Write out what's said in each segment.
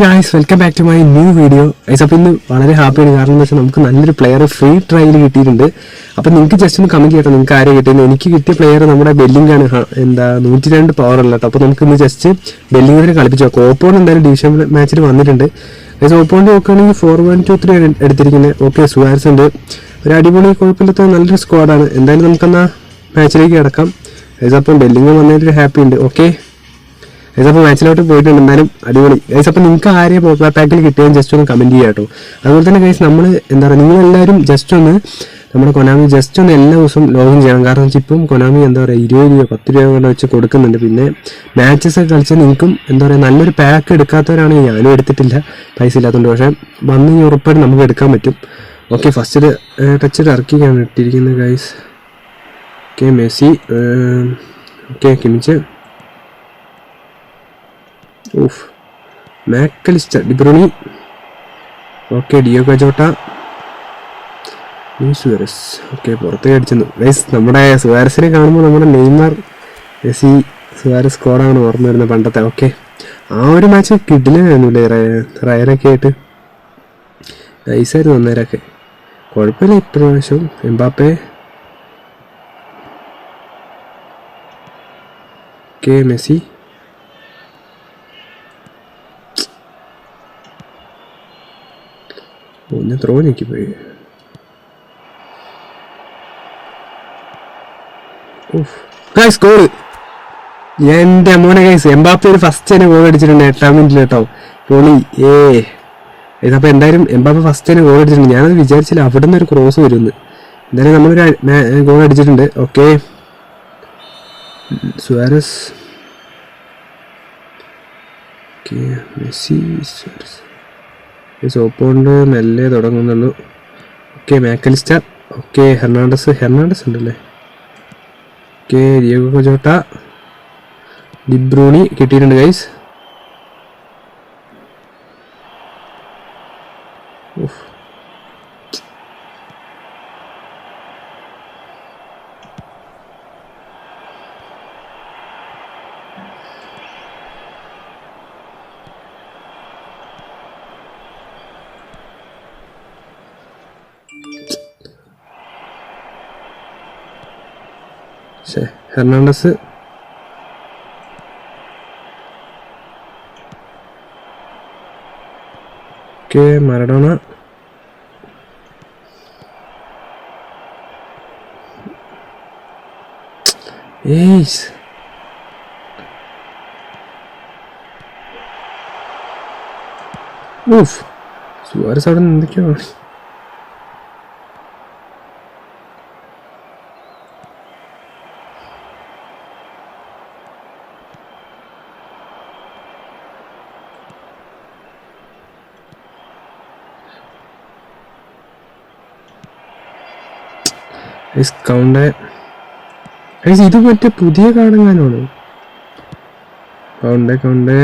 Guys welcome back to my new video guys അപ്പോൾ ഇന്ന് വളരെ ഹാപ്പിയാണ് കാരണം എന്താ വെച്ചാൽ നമുക്ക് നല്ലൊരു പ്ലെയർ ഫ്രീ ട്രയൽ കിട്ടിയിട്ടുണ്ട്. അപ്പോൾ നിങ്ങൾക്ക് ജസ്റ്റ് ഒന്ന് കമന്റ് ചെയ്യട്ടോ നിങ്ങൾക്ക് ആരെയും കിട്ടിയത്? എനിക്ക് കിട്ടിയ പ്ലെയർ നമ്മുടെ ബെല്ലിംഗാണ് ആണ്. ഹ- എന്താ നൂറ്റി രണ്ട് പവർ ഉള്ള കേട്ടോ അപ്പോൾ നമുക്ക് ഇന്ന് ജസ്റ്റ് ബെല്ലിങ്ങിനെ കളിപ്പിച്ചു നോക്കാം. ഓപ്പോൺ എന്തായാലും ഡിവിഷൻ മാച്ചിൽ വന്നിട്ടുണ്ട്. ഗൈസ് ഓപ്പോണിന്റെ നോക്കുകയാണെങ്കിൽ ഫോർ വൺ ടു ത്രീ എടുത്തിരിക്കുന്നത് ഓക്കെ സുഹാർസ് ഉണ്ട്. ഒരു അടിപൊളി കുഴപ്പമില്ലാത്ത നല്ലൊരു സ്ക്വാഡാണ് എന്തായാലും നമുക്കെന്നാ മാച്ചിലേക്ക് കിടക്കാം. ഗൈസ് അപ്പം ബെല്ലിംഗ് വന്നതിൽ ഹാപ്പി ഉണ്ട്. ഓക്കെ ഗൈസ് അപ്പോൾ മാച്ചിലോട്ട് പോയിട്ടുണ്ട്. എന്തായാലും അടിപൊളി. ഗൈസ് അപ്പോൾ നിങ്ങൾക്ക് ആരെയും പോപ്പുലർ പാക്കിൽ കിട്ടിയാൽ ജസ്റ്റ് ഒന്ന് കമന്റ് ചെയ്യാം കേട്ടോ. അതുപോലെ തന്നെ ഗൈസ് നമ്മൾ എന്താ പറയുക നിങ്ങളെല്ലാവരും ജസ്റ്റ് ഒന്ന് നമ്മുടെ കൊനാമി ജസ്റ്റ് ഒന്ന് എല്ലാ ദിവസവും ലോഗിൻ ചെയ്യണം. കാരണം വെച്ചാൽ ഇപ്പം കൊനാമി എന്താ പറയുക ഇരുപത് രൂപ പത്ത് രൂപ കൊണ്ട് വെച്ച് കൊടുക്കുന്നുണ്ട്. പിന്നെ മാച്ചസ് ഒക്കെ കളിച്ചാൽ നിങ്ങൾക്കും എന്താ പറയുക നല്ലൊരു പാക്ക് എടുക്കാത്തവരാണെങ്കിൽ ഞാനും എടുത്തിട്ടില്ല. പൈസ ഇല്ലാത്തതുകൊണ്ട് പക്ഷേ വന്ന് കഴിഞ്ഞാൽ ഉറപ്പായിട്ട് നമുക്ക് എടുക്കാൻ പറ്റും. ഓക്കെ ഫസ്റ്റ് ടച്ച് ഇറക്കിയാണ് ഇട്ടിരിക്കുന്നത് guys okay Messi okay Kimmich. ഊഫ് Mac Allister De Bruyne okay Diogo Jota. Suarez. Okay പുറത്തേക്ക് അടിച്ചെന്നു. ഗൈസ് നമ്മുടെ സുവാരസിനെ കാണുമ്പോൾ നമ്മുടെ നെയ്മർ മെസ്സി സുവാരസ് സ്കോഡാണ് ഓർമ്മ വരുന്നത് പണ്ടത്തെ. ഓക്കെ ആ ഒരു മാച്ച് കിഡിലായിരുന്നില്ലേ റയറൊക്കെ ആയിട്ട്? നൈസായിരുന്നു അന്നേരമൊക്കെ. കുഴപ്പമില്ല ഇപ്രാവശ്യം. എംബാപ്പെ. Okay Messi. ഓ ഞാൻ ത്രോ പോയി ഗൈസ് ഗോൾ എന്റെ മോനെ ഗൈസ് എംബാപ്പ ഫസ്റ്റ് തന്നെ ഗോൾ അടിച്ചിട്ടുണ്ട് എട്ടാം മിനിറ്റിൽ കേട്ടോ. പൊളി ഏ. ഇതപ്പോൾ എന്തായാലും എംബാപ്പ ഫസ്റ്റ് തന്നെ ഗോൾ അടിച്ചിട്ടുണ്ട്. ഞാനത് വിചാരിച്ചില്ല അവിടെ നിന്ന് ഒരു ക്രോസ് വരുമെന്ന്. എന്തായാലും നമ്മളൊരു ഗോൾ അടിച്ചിട്ടുണ്ട്. ഓക്കെ. സുവാരസ്. Messi Suarez. സോപ്പോണ്ട് മെല്ലെ തുടങ്ങുന്നുള്ളൂ. Okay Mac Allister. Okay Hernandez. Hernandez ഉണ്ടല്ലേ? ഓക്കെ ഡിയോഗോ കൊജോട്ട. ഡിബ്രൂണി കിട്ടിയിട്ടുണ്ട് guys Hernandez. Okay Maradona ace. ഊഫ് സുവാരസ് അവിടെ നിന്ന് ആണ് കൗണ്ട് ഇത് മറ്റേ പുതിയ കാടെങ്ങാനാണ് കൗണ്ട് കൗണ്ട്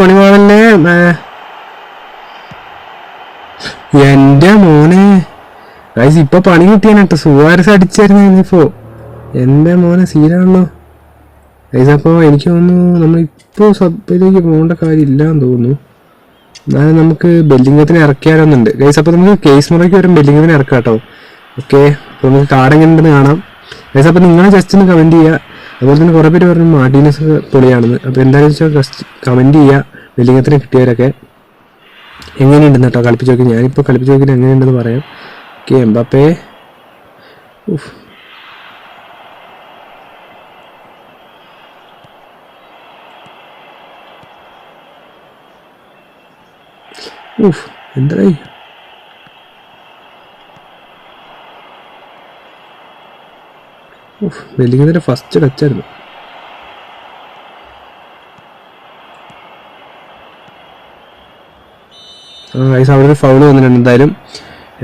പണിപാടല്ലേ എന്റെ മോനെ. ഗൈസ് ഇപ്പൊ പണി കിട്ടിയാണ് കേട്ടോ. സുവാരസ് അടിച്ചായിരുന്നു ഇപ്പോ എന്റെ മോനെ സീനാണല്ലോ ഗൈസ് അപ്പോ എനിക്ക് തോന്നുന്നു നമ്മളിപ്പോ സബിലേക്ക് പോകേണ്ട കാര്യമില്ലാന്ന് തോന്നുന്നു. എന്നാലും നമുക്ക് ബെല്ലിംഗത്തിന് ഇറക്കിയാലൊന്നുണ്ട്. ഗൈസ് അപ്പോൾ നമുക്ക് കേസ് മുറയ്ക്ക് വരും ബെല്ലിംഗത്തിന് ഇറക്കാം കേട്ടോ ഓക്കെ അപ്പോൾ നമുക്ക് കാർഡ് എങ്ങനെ ഉണ്ടെന്ന് കാണാം. ഗൈസ് അപ്പോൾ നിങ്ങൾ ജസ്റ്റ് ഒന്ന് കമന്റ് ചെയ്യുക. അതുപോലെ തന്നെ കുറേ പേര് പറഞ്ഞു മാർട്ടീനസ് പൊളിയാണെന്ന്. അപ്പോൾ എന്താണെന്ന് വെച്ചാൽ ജസ്റ്റ് കമന്റ് ചെയ്യുക. ബെല്ലിംഗത്തിന് കിട്ടിയവരൊക്കെ എങ്ങനെയുണ്ടെന്ന് കേട്ടോ. കളിപ്പിച്ച് നോക്കി. ഞാനിപ്പോൾ കളിപ്പിച്ച് നോക്കിയിട്ട് എങ്ങനെയുണ്ടെന്ന് പറയാം. Okay Mbappé. ഉഫ്. ഉഫ് എന്തായി? ഉഫ് വെല്ലിങ്ങിന്റെ ഫസ്റ്റ് ടച്ചായിരുന്നു ഗൈസ് അവിടെ ഒരു ഫൗൾ വന്നിട്ടുണ്ട്. എന്തായാലും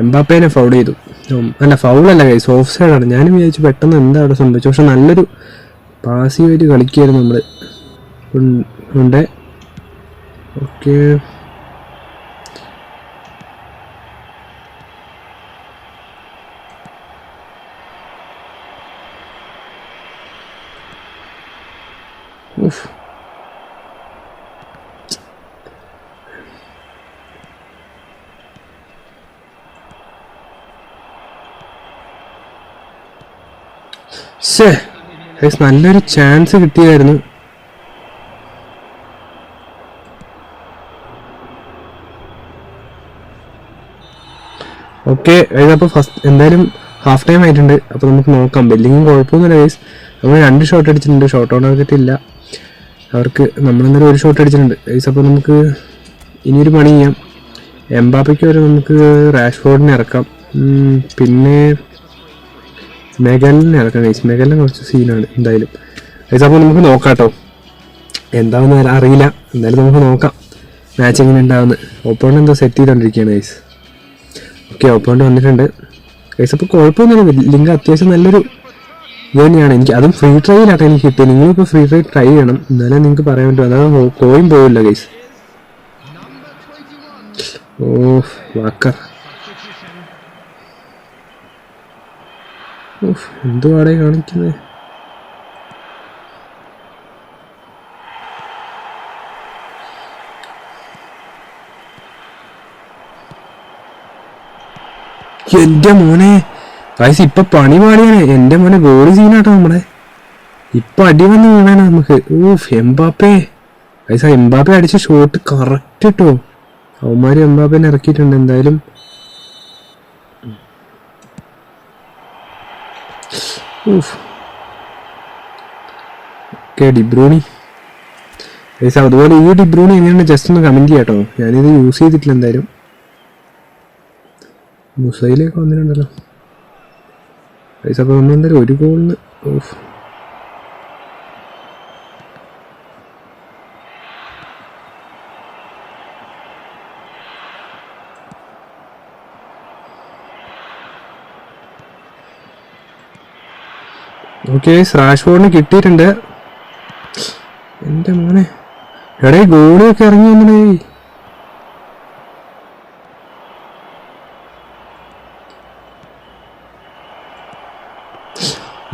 എംബാപ്പേനെ ഫൗൾ ചെയ്തു. അല്ല ഫൗളല്ല ഗൈസ് ഓഫ് സൈഡാണ് ഞാനും വിചാരിച്ചു പെട്ടെന്ന് എന്താ അവിടെ സംഭവിച്ചു പക്ഷെ നല്ലൊരു പാസീവായിട്ട് കളിക്കുകയായിരുന്നു നമ്മൾ ഉണ്ട്. ഓക്കെ ശ്ശേ. നല്ലൊരു ചാൻസ് കിട്ടിയായിരുന്നു. ഓക്കെ അപ്പോൾ ഫസ്റ്റ് എന്തായാലും ഹാഫ് ടൈം ആയിട്ടുണ്ട്. അപ്പോൾ നമുക്ക് നോക്കാം. ബെല്ലിങ്ങും കുഴപ്പമൊന്നുമില്ല ഗൈസ് നമ്മൾ രണ്ട് ഷോട്ട് അടിച്ചിട്ടുണ്ട്. ഷോട്ട് ഓൺ ആക്കിയിട്ടില്ല. അവർക്ക് നമ്മളിന്നലെ ഒരു ഷോട്ട് അടിച്ചിട്ടുണ്ട്. ഗൈസ് അപ്പോൾ നമുക്ക് ഇനിയൊരു പണി ചെയ്യാം. എംബാപ്പയ്ക്ക് വരെ നമുക്ക് റാഷ്ഫോർഡിനെ ഇറക്കാം. പിന്നെ മെഗലിനെ ഇറക്കാം ഗൈസ് മെഗലിനെ കുറച്ച് സീനാണ് എന്തായാലും. ഗൈസ് അപ്പോൾ നമുക്ക് നോക്കാം കേട്ടോ എന്താണെന്ന് അറിയില്ല. എന്തായാലും നമുക്ക് നോക്കാം. മാച്ച് എങ്ങനെ ഉണ്ടാവുന്നത് ഓപ്പോണ്ട് എന്തോ സെറ്റ് ചെയ്തുകൊണ്ടിരിക്കുകയാണ് ഗൈസ് ഓക്കെ ഓപ്പോണ്ട് വന്നിട്ടുണ്ട്. ഗൈസ് അപ്പോൾ കുഴപ്പമൊന്നുമില്ല. ലിങ്ക് അത്യാവശ്യം നല്ലൊരു ഇത് എനിക്ക് അതും ഫ്രീ ട്രൈയിലാട്ടോ എനിക്ക് കിട്ടിയത്. നിങ്ങളിപ്പോൾ ഫ്രീ ട്രൈ ട്രൈ ചെയ്യണം. എന്നാലേ നിങ്ങൾക്ക് പറയാൻ പറ്റും. അതാ കോയും പോവില്ല ഗൈസ് ഓ വാക്കർ ഓഫ് എന്തുവാടേ കാണിക്കുന്നത് എന്റെ മോനെ. വയസ്സ് ഇപ്പൊ പണി പാടിയാണ് എന്റെ മോനെ ഗോളി സീനാട്ടോ നമ്മളെ. ഇപ്പൊ അടി വന്ന് വീണാണ് നമുക്ക്. ഊഫ് എംബാപ്പേ. കൈസ എംബാപ്പെ അടിച്ച ഷോട്ട് കറക്റ്റ് ഇട്ടോ അവന്മാര് എംബാപ്പേനെ ഇറക്കിയിട്ടുണ്ട്. എന്തായാലും. ഡിബ്രൂണി ഗൈസ് അതുപോലെ ഈ ഡിബ്രൂണി എങ്ങനെയാണ് ജസ്റ്റ് ഒന്ന് കമന്റ് ചെയ്യാട്ടോ. ഞാനിത് യൂസ് ചെയ്തിട്ടില്ല എന്തായാലും. മുസൈലേക്ക് വന്നിട്ടുണ്ടല്ലോ. അപ്പോൾ നമ്മൾ എന്തായാലും ഒരു ഗോളിന് ഓഫ് ഓക്കെ റാഷ്ഫോർഡിന് കിട്ടിയിട്ടുണ്ട്. എന്റെ മോനെ. എടേ ഗോളിയൊക്കെ ഇറങ്ങി വന്നടേ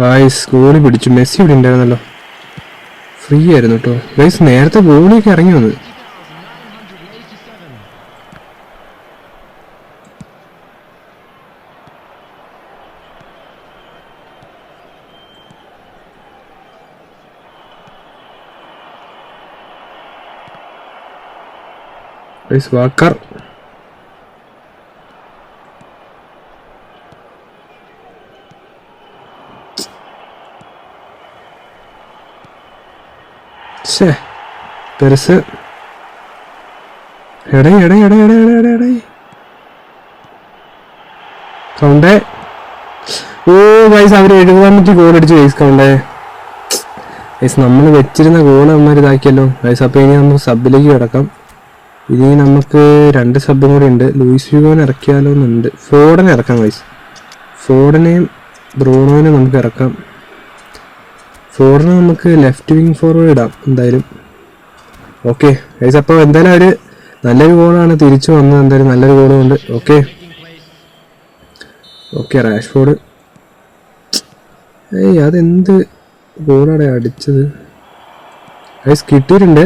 ഗായ്സ് ഗോളി പിടിച്ചു. മെസ്സി ഇവിടെ ഉണ്ടായിരുന്നല്ലോ. ഫ്രീ ആയിരുന്നു കേട്ടോ ഗൈസ് നേരത്തെ ഗോളിയൊക്കെ ഇറങ്ങി വന്നത് ഗൈസ് വാക്കർ. പെരുസ് എടേ എടേ എടേ എടേ എടേ എടേ എടേ. കൗണ്ടേ. ഓ ഗൈസ് അവർ എഴുപതാം മിനിറ്റ് ഗോൾ അടിച്ചു ഗൈസ് കൗണ്ടേ. ഗൈസ് നമ്മൾ വെച്ചിരുന്ന ഗോൾ നമ്മൾ ഇതാക്കിയല്ലോ. ഗൈസ് അപ്പോൾ ഇനി നമുക്ക് സബിലേക്ക് കിടക്കാം. ഇനി നമുക്ക് രണ്ട് സബും കൂടി ഉണ്ട്. ലൂയിസ് വിഗോൻ ഇറക്കിയാലോ എന്നുണ്ട് ഫോർഡനെ ഇറക്കാം ഗൈസ് ഫോർഡനെയും ബ്രോണോനെയും നമുക്ക് ഇറക്കാം. ഫോർഡനെ നമുക്ക് ലെഫ്റ്റ് വിങ് ഫോർവേഡ് ഇടാം എന്തായാലും. ഓക്കെ. ഗൈസ് അപ്പോൾ എന്തായാലും അവർ നല്ലൊരു ഗോളാണ് തിരിച്ചു വന്നത്. എന്തായാലും നല്ലൊരു ഗോളും ഉണ്ട് ഓക്കെ. ഓക്കെ റാഷ്ഫോർഡ് ഏയ് അതെന്ത് ഗോളാണ് അടിച്ചത്? ഗൈസ് കിട്ടിയിട്ടുണ്ട്.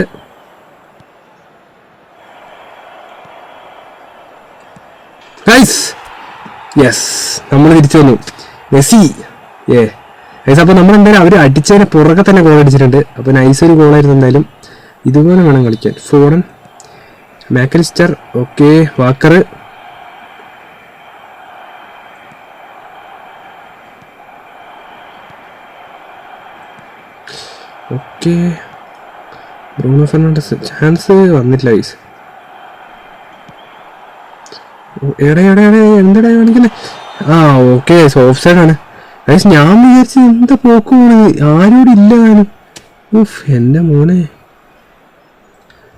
ഗൈസ് യെസ് നമ്മൾ തിരിച്ചു വന്നു. മെസ്സി. ഏ ഗൈസ് അപ്പോൾ നമ്മൾ എന്തായാലും അവർ അടിച്ചതിന് പുറകെ തന്നെ ഗോൾ അടിച്ചിട്ടുണ്ട്. അപ്പോൾ നൈസ് ഒരു ഗോളായിരുന്നു എന്തായാലും. ഇതുപോലെ വേണം കളിക്കാൻ. Foreign Mac Allister okay Walker okay Bruno Fernandes chance വന്നിട്ടില്ല ഗൈസ് എടേ എടേ ആ ഓക്കെ സോഫ്റ്റ് സൈഡ് ആണ്. ഗൈസ് ഞാൻ വിചാരിച്ചത് എന്താ പോക്കുമാണ് ആരോടും ഇല്ല എന്റെ ഉഫ് മോനെ.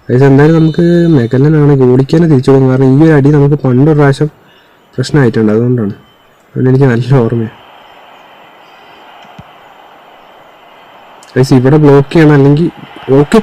ഗൈസ് എന്തായാലും നമുക്ക് മെഗലനാണ് ഗോളിക്കാനെ തിരിച്ചു പോകും കാരണം ഈ ഒരു അടി നമുക്ക് പണ്ടൊരു പ്രാവശ്യം പ്രശ്നമായിട്ടുണ്ട്. അതുകൊണ്ടാണ്. അതുകൊണ്ട് എനിക്ക് നല്ല ഓർമ്മയാണ് ഇവിടെ ബ്ലോക്ക് ചെയ്യണം. അല്ലെങ്കിൽ ഓക്കെ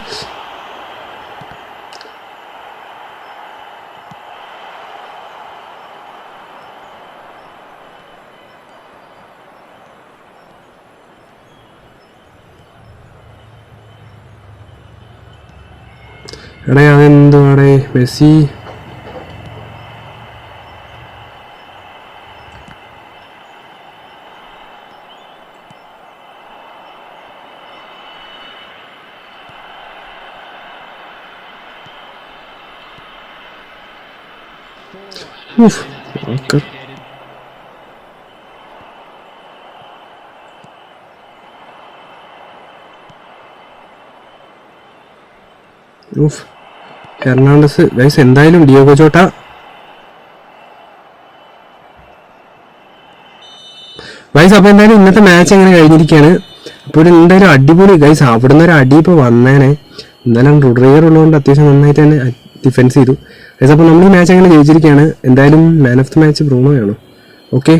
എടേ അതെന്തുവാടേ മെസ്സി ഉഫ്, ഒക്കെ ഉഫ് എറണാകുളസ് ഗൈസ് എന്തായാലും ഡിയോഗോ ചോട്ട ഗൈസ് അപ്പോൾ എന്തായാലും ഇന്നത്തെ മാച്ച് എങ്ങനെ കഴിഞ്ഞിരിക്കുകയാണ് അപ്പോൾ ഇവിടെ എന്തായാലും അടിപൊളി ഗൈസ് അവിടുന്ന് ഒരു അടി ഇപ്പോൾ വന്നേനെ. എന്തായാലും റുഡ്രിയർ ഉള്ളതുകൊണ്ട് അത്യാവശ്യം നന്നായിട്ട് തന്നെ ഡിഫെൻസ് ചെയ്തു. ഗൈസ് അപ്പോൾ നമ്മൾ ഈ മാച്ച് അങ്ങനെ ജയിച്ചിരിക്കുകയാണ് എന്തായാലും മാൻ ഓഫ് ദി മാച്ച് ബ്രൂണോയാണോ ഓക്കെ.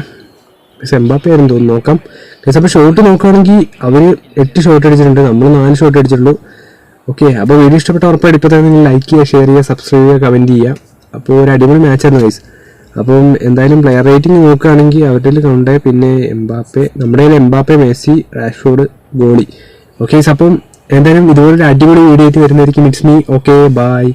ഗൈസ് എംബാപ്പെ ആയിരുന്നു തോന്നുന്നു. നോക്കാം. ഗൈസ് അപ്പോൾ ഷോട്ട് നോക്കുകയാണെങ്കിൽ അവർ എട്ട് ഷോട്ട് അടിച്ചിട്ടുണ്ട്. നമ്മൾ നാല് ഷോട്ട് അടിച്ചിട്ടുള്ളൂ. ഓക്കെ അപ്പോൾ വീഡിയോ ഇഷ്ടപ്പെട്ട ഉറപ്പായിട്ട് ഇപ്പോൾ തന്നെ ലൈക്ക് ചെയ്യുക ഷെയർ ചെയ്യുക സബ്സ്ക്രൈബ് ചെയ്യുക കമന്റ് ചെയ്യുക. അപ്പോൾ ഒരു അടിപൊളി മാച്ചായിരുന്നു ഗൈസ് അപ്പം എന്തായാലും പ്ലെയർ റേറ്റിംഗ് നോക്കുകയാണെങ്കിൽ അവരുടെ കൗണ്ട് പിന്നെ എംബാപ്പെ നമ്മുടെ കയ്യിൽ Mbappe Messi Rashford goalie. Okay അപ്പം എന്തായാലും ഇതുപോലൊരു അടിപൊളി വീഡിയോ ആയിട്ട് വരുന്നതായിരിക്കും. It's me okay bye